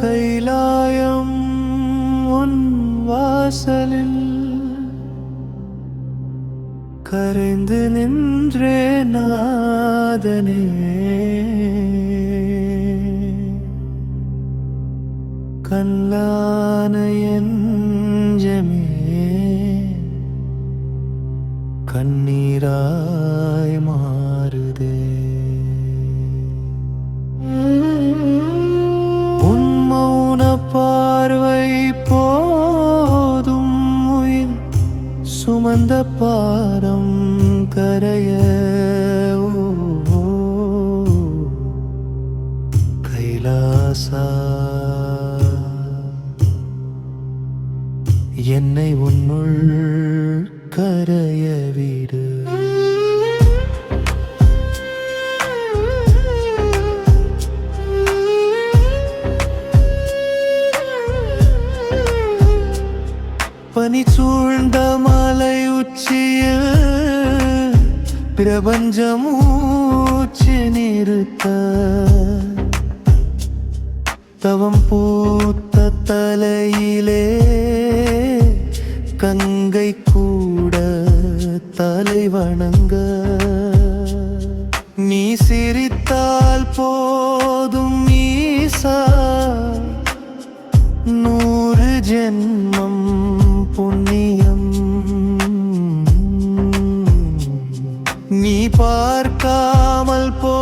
கைலாயம் உன் வாசலில் கரைந்து நின்றே நாதனே. கல்லான என் ஜமே கண்ணீராய் மாறுதே. உன் மௌன பார்வை போதும் உயிர் சுமந்த பாரம் கரைய ஓ, ஓ, கைலாசா என்னை உன்னுள் கரைய வீடு. பனி சூழ்ந்த மலை உச்சியில் பிரபஞ்சம் மூச்சு நிறுத்த. தவம் பூத்த சிரித்தால் போதும் ஈசா. நூறு ஜென்மம் புண்ணியம். நீ பார்க்காமல் போ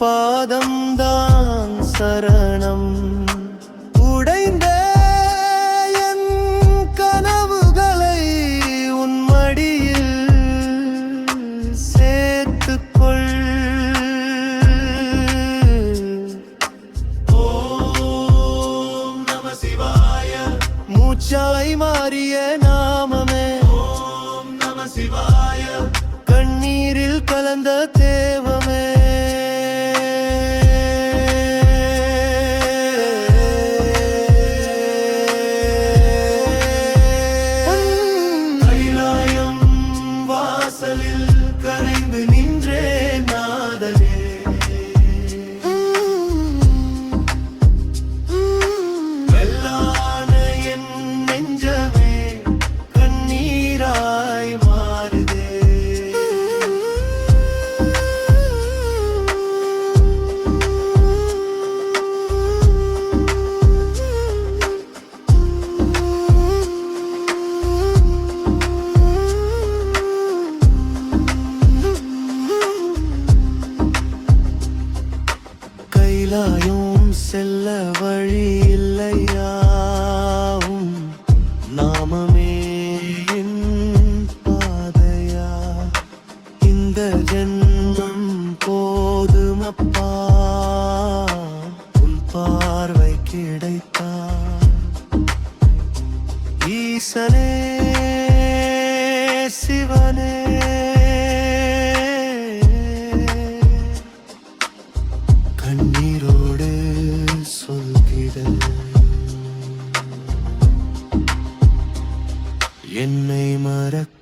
பாதம்தான் சரணம். உடைந்த என் கனவுகளை உன் மடியில் சேர்த்துக்கொள். ஓம் நம சிவாய. மூச்சாய் மாறிய நாமமே. ஓம் நம சிவாய. கண்ணீரில் கலந்த தேவமே. கைலாயும் செல்ல வழி இல்லையாவும். நாமமே என் பாதையா? இந்த ஜென்மம் போதுமப்பா? உன் பார்வை கிடைத்தா? ஈசனே சிவனே கண்ணீரோடு சொல்கிற என்னை மறக்காதே.